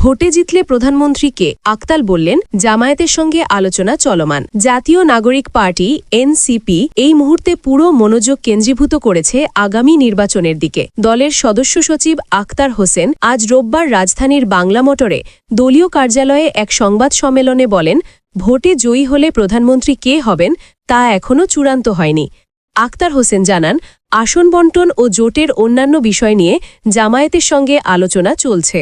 ভোটে জিতলে প্রধানমন্ত্রী কে? আক্তাল বললেন, জামায়াতের সঙ্গে আলোচনা চলমান। জাতীয় নাগরিক পার্টি, এনসিপি, এই মুহূর্তে পুরো মনোযোগ কেন্দ্রীভূত করেছে আগামী নির্বাচনের দিকে। দলের সদস্য সচিব আক্তার হোসেন আজ রোববার রাজধানীর বাংলা মোটরে দলীয় কার্যালয়ে এক সংবাদ সম্মেলনে বলেন, ভোটে জয়ী হলে প্রধানমন্ত্রী কে হবেন, তা এখনও চূড়ান্ত হয়নি। আক্তার হোসেন জানান, আসন বন্টন ও জোটের অন্যান্য বিষয় নিয়ে জামায়াতের সঙ্গে আলোচনা চলছে।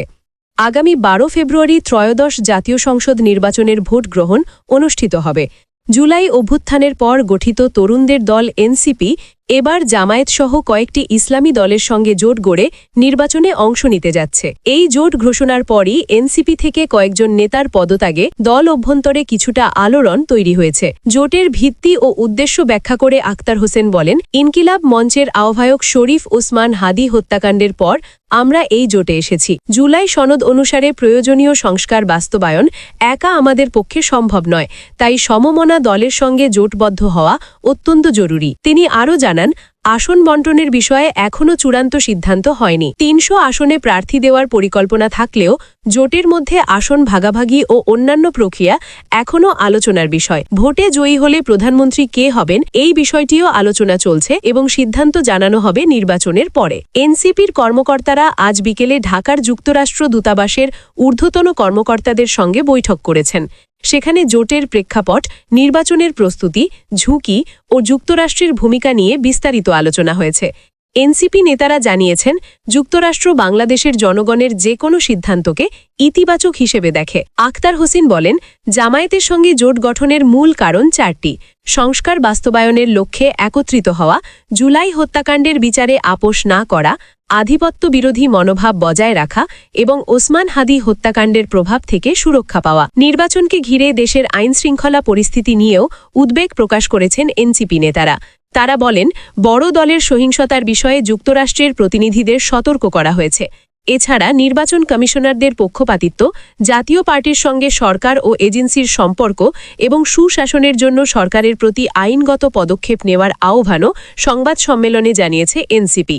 আগামী বারো ফেব্রুয়ারি ত্রয়োদশ জাতীয় সংসদ নির্বাচনের ভোট গ্রহণ অনুষ্ঠিত হবে। জুলাই অভ্যুত্থানের পর গঠিত তরুণদের দল এনসিপি এবার জামায়াতসহ কয়েকটি ইসলামী দলের সঙ্গে জোট গড়ে নির্বাচনে অংশ নিতে যাচ্ছে। এই জোট ঘোষণার পরই এনসিপি থেকে কয়েকজন নেতার পদত্যাগে দল অভ্যন্তরে কিছুটা আলোড়ন তৈরি হয়েছে। জোটের ভিত্তি ও উদ্দেশ্য ব্যাখ্যা করে আক্তার হোসেন বলেন, ইনকিলাব মঞ্চের আহ্বায়ক শরীফ ওসমান হাদি হত্যাকাণ্ডের পর আমরা এই জোটে এসেছি। জুলাই সনদ অনুসারে প্রয়োজনীয় সংস্কার বাস্তবায়ন একা আমাদের পক্ষে সম্ভব নয়, তাই সমমনা দলের সঙ্গে জোটবদ্ধ হওয়া অত্যন্ত জরুরি। তিনি আরও জানান আসন বন্টনের বিষয়ে এখনও চূড়ান্ত সিদ্ধান্ত হয়নি। তিনশো আসনে প্রার্থী দেওয়ার পরিকল্পনা থাকলেও জোটের মধ্যে আসন ভাগাভাগি ও অন্যান্য প্রক্রিয়া এখনও আলোচনার বিষয়। ভোটে জয়ী হলে প্রধানমন্ত্রী কে হবেন এই বিষয়টিও আলোচনা চলছে এবং সিদ্ধান্ত জানানো হবে নির্বাচনের পরে। এনসিপির কর্মকর্তারা আজ বিকেলে ঢাকার যুক্তরাষ্ট্র দূতাবাসের ঊর্ধ্বতন কর্মকর্তাদের সঙ্গে বৈঠক করেছেন। সেখানে জোটের প্রেক্ষাপট, নির্বাচনের প্রস্তুতি, ঝুঁকি ও যুক্তরাষ্ট্রের ভূমিকা নিয়ে বিস্তারিত আলোচনা হয়েছে। এনসিপি নেতারা জানিয়েছেন, যুক্তরাষ্ট্র বাংলাদেশের জনগণের যে কোনো সিদ্ধান্তকে ইতিবাচক হিসেবে দেখে। আখতার হোসেন বলেন, জামায়াতের সঙ্গে জোট গঠনের মূল কারণ চারটি। সংস্কার বাস্তবায়নের লক্ষ্যে একত্রিত হওয়া, জুলাই হত্যাকাণ্ডের বিচারে আপোষ না করা আধিপত্য বিরোধী মনোভাব বজায় রাখা এবং ওসমান হাদি হত্যাকাণ্ডের প্রভাব থেকে সুরক্ষা পাওয়া। নির্বাচনকে ঘিরে দেশের আইনশৃঙ্খলা পরিস্থিতি নিয়েও উদ্বেগ প্রকাশ করেছেন এনসিপি নেতারা। তারা বলেন, বড় দলের সহিংসতার বিষয়ে যুক্তরাষ্ট্রের প্রতিনিধিদের সতর্ক করা হয়েছে। এছাড়া নির্বাচন কমিশনারদের পক্ষপাতিত্ব, জাতীয় পার্টির সঙ্গে সরকার ও এজেন্সির সম্পর্ক এবং সুশাসনের জন্য সরকারের প্রতি আইনগত পদক্ষেপ নেওয়ার আহ্বানও সংবাদ সম্মেলনে জানিয়েছে এনসিপি।